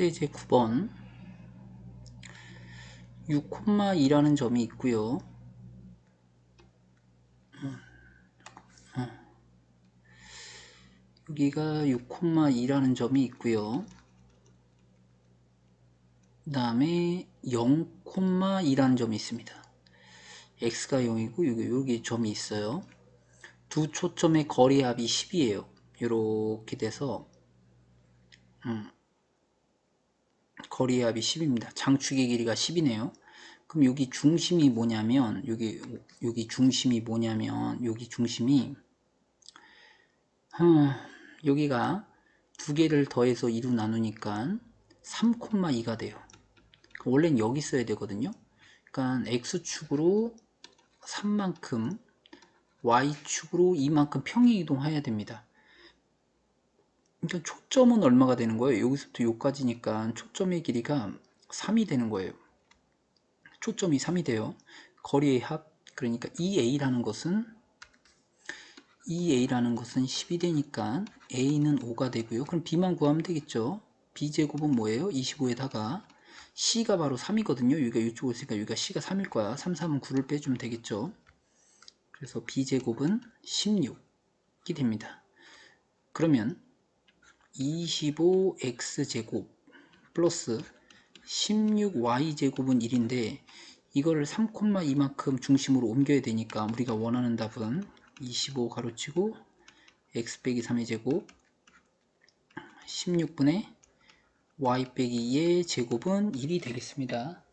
세제 9번 6,2라는 점이 있고요. 음, 어. 여기가 6,2라는 점이 있고요. 그 다음에 0,2라는 점이 있습니다. x가 0이고 여기, 여기 점이 있어요. 두 초점의 거리 합이 10이에요. 이렇게 돼서 음, 거리 합이 10입니다. 장축의 길이가 10이네요. 그럼 여기 중심이 뭐냐면 여기 여기 중심이 뭐냐면 여기 중심이 어, 여기가 두 개를 더해서 2로 나누니까 3,2가 돼요. 원래는 여기 써야 되거든요. 그러니까 x축으로 3만큼 y축으로 이만큼 평행 이동해야 됩니다. 그러니까 초점은 얼마가 되는 거예요? 여기서부터 여기까지니까 초점의 길이가 3이 되는 거예요. 초점이 3이 돼요. 거리의 합 그러니까 2a라는 것은 2a라는 것은 10이 되니까 a는 5가 되고요. 그럼 b만 구하면 되겠죠. b제곱은 뭐예요? 25에다가 c가 바로 3이거든요. 여기가 이쪽으로 있으니까 여기가 c가 3일 거야. 3, 3은 9를 빼주면 되겠죠. 그래서 b제곱은 16이 됩니다. 그러면 25x제곱 플러스 16y제곱은 1인데 이거를 3,2만큼 중심으로 옮겨야 되니까 우리가 원하는 답은 25 가로치고 x 빼기 3의 제곱 16분의 y 빼기 2의 제곱은 1이 되겠습니다.